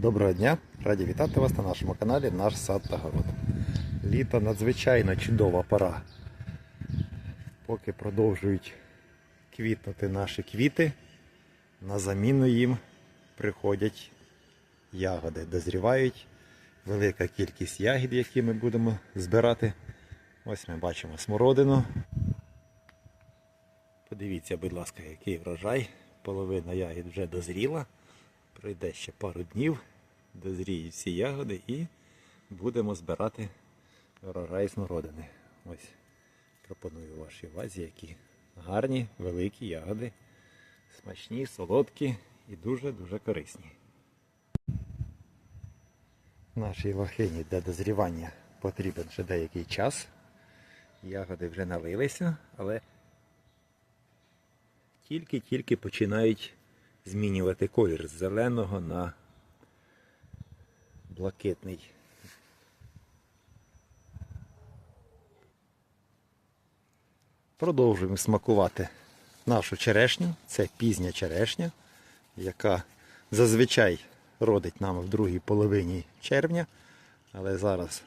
Доброго дня! Раді вітати вас на нашому каналі Наш сад та город. Літо надзвичайно чудова пора. Поки продовжують квітнути наші квіти, на заміну їм приходять ягоди, дозрівають велика кількість ягід, які ми будемо збирати. Ось ми бачимо смородину. Подивіться, будь ласка, який врожай. Половина ягід вже дозріла. Пройде ще пару днів, дозріють всі ягоди і будемо збирати врожай смородини. Ось пропоную вашій увазі, які гарні, великі ягоди, смачні, солодкі і дуже-дуже корисні. Нашій лохині для дозрівання потрібен ще деякий час. Ягоди вже налилися, але тільки-тільки починають змінювати колір з зеленого на блакитний. Продовжуємо смакувати нашу черешню. Це пізня черешня, яка зазвичай родить нам в другій половині червня, але зараз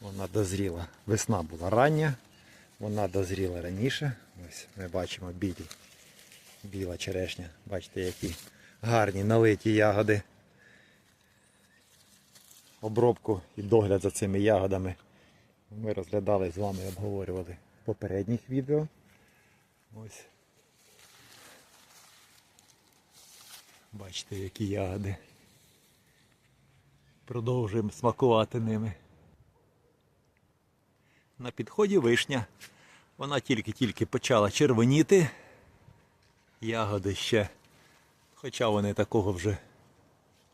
вона дозріла. Весна була рання, вона дозріла раніше. Ось ми бачимо білі біла черешня. Бачите, які гарні налиті ягоди. Обробку і догляд за цими ягодами ми розглядали з вами і обговорювали в попередніх відео. Ось. Бачите, які ягоди. Продовжуємо смакувати ними. На підході вишня. Вона тільки-тільки почала червоніти. Ягоди ще, хоча вони такого вже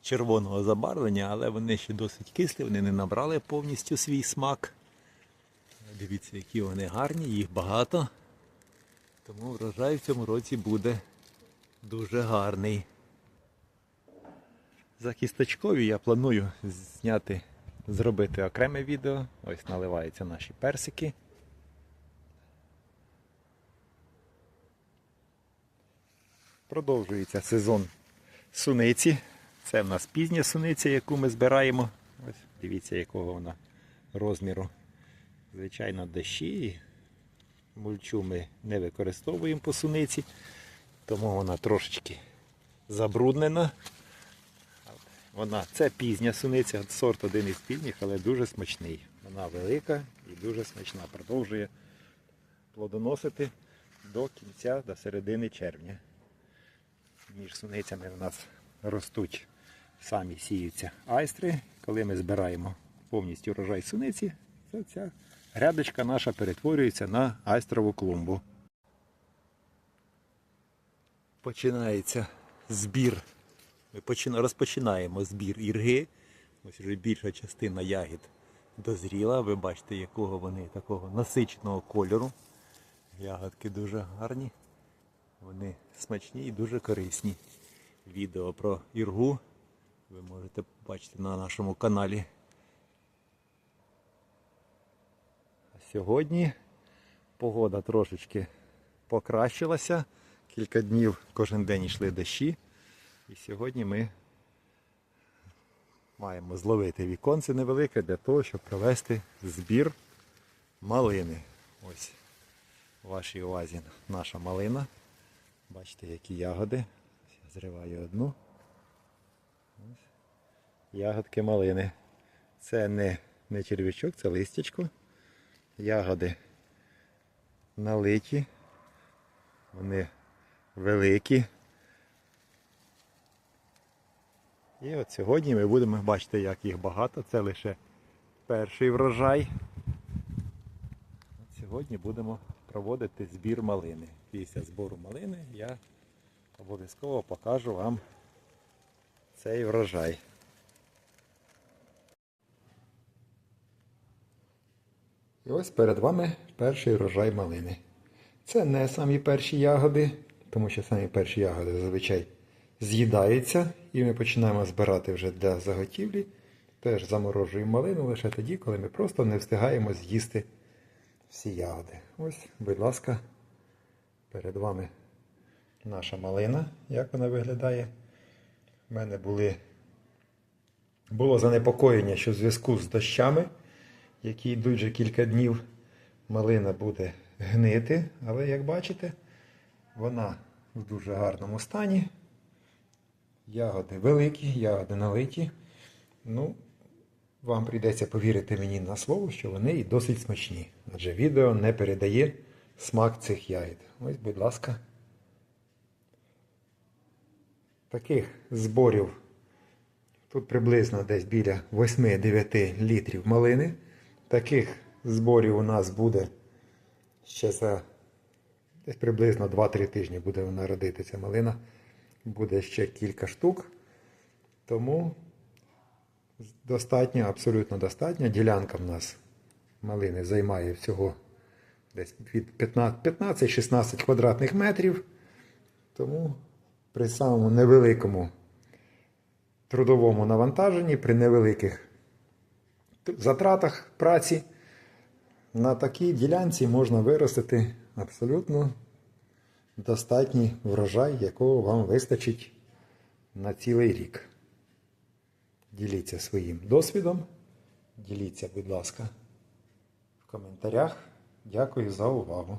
червоного забарвлення, але вони ще досить кислі, вони не набрали повністю свій смак. Дивіться, які вони гарні, їх багато. Тому врожай в цьому році буде дуже гарний. За кісточкові я планую зняти, зробити окреме відео. Ось наливаються наші персики. Продовжується сезон суниці. Це в нас пізня суниця, яку ми збираємо. Ось дивіться, якого вона розміру. Звичайно, дощі. Мульчу ми не використовуємо по суниці, тому вона трошечки забруднена. Вона це пізня суниця, сорт один із пізніх, але дуже смачний. Вона велика і дуже смачна. Продовжує плодоносити до кінця, до середини червня. Між суницями в нас ростуть, самі сіються айстри. Коли ми збираємо повністю урожай суниці, то ця грядочка наша перетворюється на айстрову клумбу. Починається збір. Ми почина- розпочинаємо збір ірги. Ось вже більша частина ягід дозріла. Ви бачите, якого вони такого насиченого кольору. Ягодки дуже гарні. Вони смачні і дуже корисні. Відео про іргу ви можете побачити на нашому каналі. А сьогодні погода трошечки покращилася. Кілька днів кожен день йшли дощі. І сьогодні ми маємо зловити віконце невелике для того, щоб провести збір малини. Ось у вашій увазі наша малина. Бачите, які ягоди. Зриваю одну. Ягодки малини. Це не, не червячок, це листячко. Ягоди налиті. Вони великі. І от сьогодні ми будемо бачити, як їх багато. Це лише перший врожай. От сьогодні будемо проводити збір малини. Після збору малини я обов'язково покажу вам цей врожай. І ось перед вами перший врожай малини. Це не самі перші ягоди, тому що самі перші ягоди зазвичай з'їдаються і ми починаємо збирати вже для заготівлі. Теж заморожуємо малину лише тоді, коли ми просто не встигаємо з'їсти всі ягоди. Ось, будь ласка, перед вами наша малина, як вона виглядає. У мене були Було занепокоєння, що в зв'язку з дощами, які йдуть вже кілька днів, малина буде гнити. Але як бачите, вона в дуже гарному стані. Ягоди великі, ягоди налиті. Ну, вам прийдеться повірити мені на слово, що вони і досить смачні. Адже відео не передає смак цих ягід. Ось, будь ласка. Таких зборів тут приблизно десь біля 8-9 літрів малини. Таких зборів у нас буде ще за десь приблизно 2-3 тижні буде вона родити ця малина. Буде ще кілька штук. Тому достатньо, абсолютно достатньо. Ділянка в нас малини займає всього десь від 15-16 квадратних метрів. Тому при самому невеликому трудовому навантаженні, при невеликих затратах праці, на такій ділянці можна виростити абсолютно достатній врожай, якого вам вистачить на цілий рік. Діліться своїм досвідом. Діліться, будь ласка, в коментарях. Дякую за увагу.